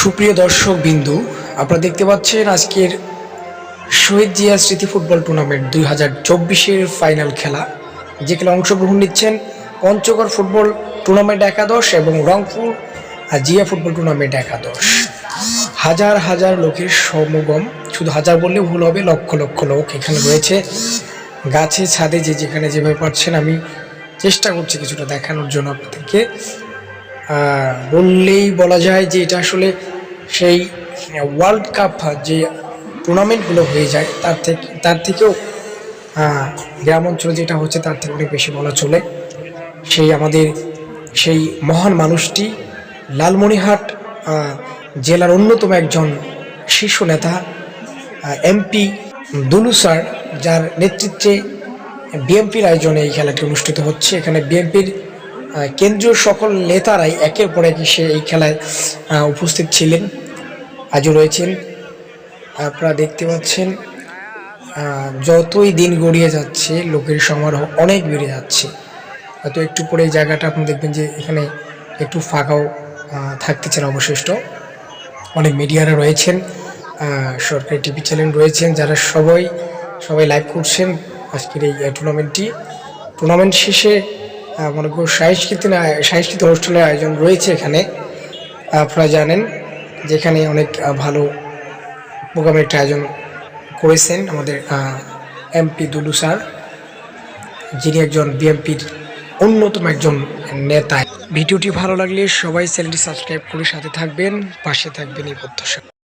সুপ্রিয় দর্শক বিন্দু আপনারা দেখতে পাচ্ছেন আজকের শহীদ জিয়া স্মৃতি ফুটবল টুর্নামেন্ট দুই হাজার চব্বিশের ফাইনাল খেলা যে খেলা অংশগ্রহণ নিচ্ছেন পঞ্চগড় ফুটবল টুর্নামেন্ট একাদশ এবং রংপুর আর জিয়া ফুটবল টুর্নামেন্ট একাদশ। হাজার হাজার লোকের সমগম, শুধু হাজার বললে ভুল হবে, লক্ষ লক্ষ লোক এখানে রয়েছে। গাছে ছাদে যে যেখানে যেভাবে পারছেন, আমি চেষ্টা করছি কিছুটা দেখানোর জন্য আপনাদেরকে। বললেই বলা যায় যে এটা আসলে সেই ওয়ার্ল্ড কাপ যে টুর্নামেন্টগুলো হয়ে যায়, তার থেকে, তার থেকেও গ্রাম অঞ্চলে যেটা হচ্ছে তার থেকে অনেক বেশি বলা চলে। সেই আমাদের, সেই মহান মানুষটি লালমনিরহাট জেলার অন্যতম একজন শীর্ষ নেতা এমপি দুলু স্যার, যার নেতৃত্বে বিএনপির আয়োজনে এই খেলাটি অনুষ্ঠিত হচ্ছে। এখানে বিএনপির কেন্দ্রীয় সকল নেতারাই একের পর এক এসে এই খেলায় উপস্থিত ছিলেন আজও রয়েছেন আপনারা দেখতে পাচ্ছেন যতই দিন গড়িয়ে যাচ্ছে, লোকের সমারোহ অনেক বেড়ে যাচ্ছে। হয়তো একটু পরে এই জায়গাটা আপনি দেখবেন যে এখানে একটু ফাঁকাও থাকতেছেন অবশিষ্ট। অনেক মিডিয়ারা রয়েছেন সরকারি টিভি চ্যানেল রয়েছেন, যারা সবাই সবাই লাইভ করছেন আজকের এই টুর্নামেন্টটি টুর্নামেন্ট শেষে মনে করুন সাংস্কৃতিক সাংস্কৃতিক অনুষ্ঠানের আয়োজন রয়েছে এখানে। আপনারা জানেন যেখানে অনেক ভালো প্রোগ্রামের একটা আয়োজন করেছেন আমাদের এমপি দুলু স্যার, যিনি একজন বিএনপির অন্যতম একজন নেতা। ভিডিওটি ভালো লাগলে সবাই চ্যানেলটি সাবস্ক্রাইব করে সাথে থাকবেন, পাশে থাকবেন এই প্রত্যাশা।